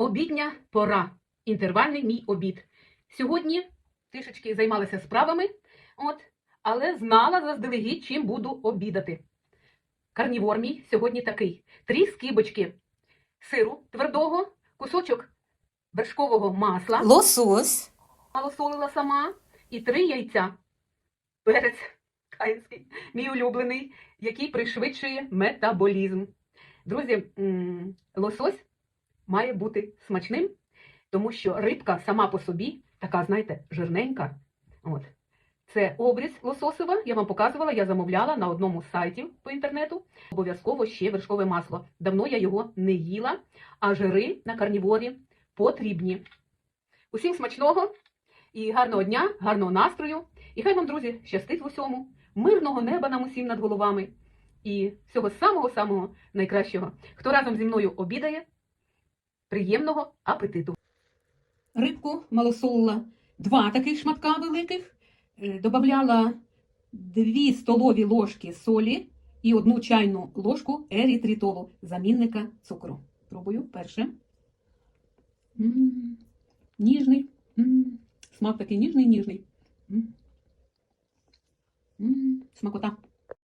Обідня пора. Інтервальний мій обід. Сьогодні трішечки займалася справами, от, але знала заздалегідь, чим буду обідати. Карнівор мій сьогодні такий: три скибочки сиру твердого, кусочок вершкового масла, лосось, малосолила сама, і три яйця. Перець каїнський, мій улюблений, який пришвидшує метаболізм. Друзі, лосось має бути смачним, тому що рибка сама по собі така, знаєте, жирненька. От. Це обріз лососова, я вам показувала, я замовляла на одному з сайтів по інтернету. Обов'язково ще вершкове масло. Давно я його не їла, а жири на карніворі потрібні. Усім смачного і гарного дня, гарного настрою. І хай вам, друзі, щастить в усьому, мирного неба нам усім над головами і всього самого-самого найкращого. Хто разом зі мною обідає, приємного апетиту. Рибку малосолила два таких шматка великих, е, добавляла дві столові ложки солі і одну чайну ложку ерітритолу, замінника цукру. Пробую перше. М, Ніжний. М, Смак такий ніжний, ніжний. М. М, Смакота.